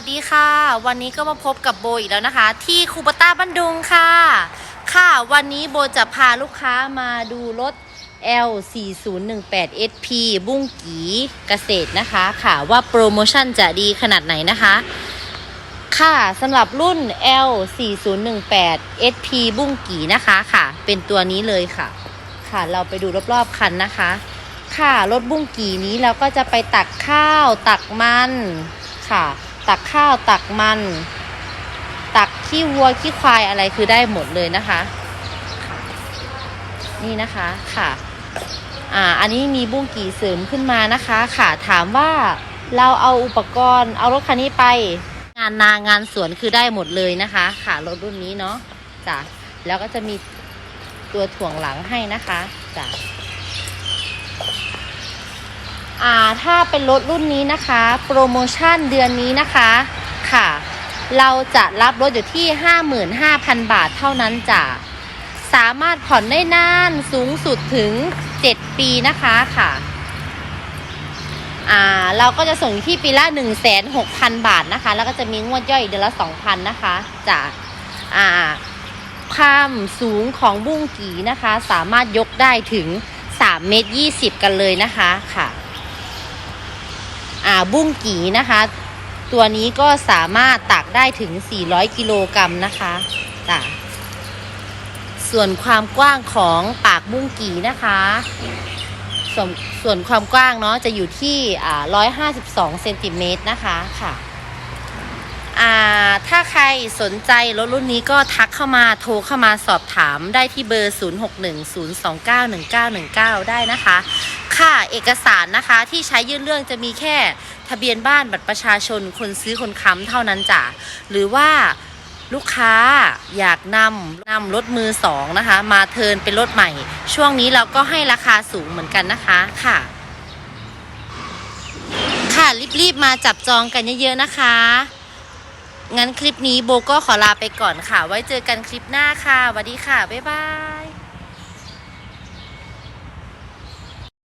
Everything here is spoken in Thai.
สดีค่ะ วันนี้ก็มาพบกับโบอีกแล้วนะคะ ที่คูปต้าบันดุงค่ะ ค่ะ วันนี้โบจะพาลูกค้ามาดูรถ L 4 0 1 8 SP บุ้งกีเกษตรนะคะ ค่ะว่าโปรโมชั่นจะดีขนาดไหนนะคะ ค่ะสำหรับรุ่น L 4 0 1 8 SP บุ้งกีนะคะค่ะ เป็นตัวนี้เลยค่ะ ค่ะเราไปดูรอบๆคันนะคะ ค่ะรถบุ้งกีนี้เราก็จะไปตักข้าวตักมันค่ะ ตักข้าวตักมัน ตักขี้วัวขี้ควายอะไรคือได้หมดเลยนะคะ นี่นะคะค่ะ อ่า อันนี้มีบุ้งกีเสริมขึ้นมานะคะค่ะถามว่าเราเอาอุปกรณ์เอารถคันนี้ไป งานนางานสวนคือได้หมดเลยนะคะ ค่ะรถรุ่นนี้เนาะจ้ะแล้วก็จะมีตัวถ่วงหลังให้นะคะจ้ะ อ่าถ้าเป็นรถรุ่นนี้นะคะ โปรโมชั่นเดือนนี้นะคะค่ะ เราจะรับรถอยู่ที่ 55,000 บาทเท่านั้นจ้ะสามารถผ่อนได้นานสูงสุดถึง 7 ปีนะคะค่ะอ่าเราก็จะส่งที่ปีละ 16,000 บาทนะคะ แล้วก็จะมีงวดย่อยเดือนละ 2,000 นะคะจ้ะอ่าความสูงของบุ้งกีนะคะ สามารถยกได้ถึง 3 เมตร 20 กันเลยนะคะค่ะ อ่าบุ้งกีนะคะ ตัวนี้ก็สามารถตักได้ถึง 400 กิโลกรัมนะคะจ้ะส่วนความกว้างของปากบุ้งกีนะคะส่วนส่วนความกว้างเนาะจะอยู่ที่ 152 เซนติเมตรนะคะค่ะ ถ้าใครสนใจรถรุ่นนี้ก็ทักเข้ามาโทรเข้ามาสอบถามได้ที่เบอร์ 0610291919 ได้นะคะ ค่ะเอกสารนะคะที่ใช้ยื่นเรื่องจะมีแค่ทะเบียนบ้านบัตรประชาชนคนซื้อคนค้ำเท่านั้นจ้ะหรือว่าลูกค้าอยากนำนำรถมือสองนะคะ มาเทินเป็นรถใหม่ ช่วงนี้เราก็ให้ราคาสูงเหมือนกันนะคะค่ะ ค่ะรีบๆมาจับจองกันเยอะๆนะคะ งั้นคลิปนี้โบก็ขอลาไปก่อนค่ะ ไว้เจอกันคลิปหน้าค่ะสวัสดีค่ะ บ๊ายบาย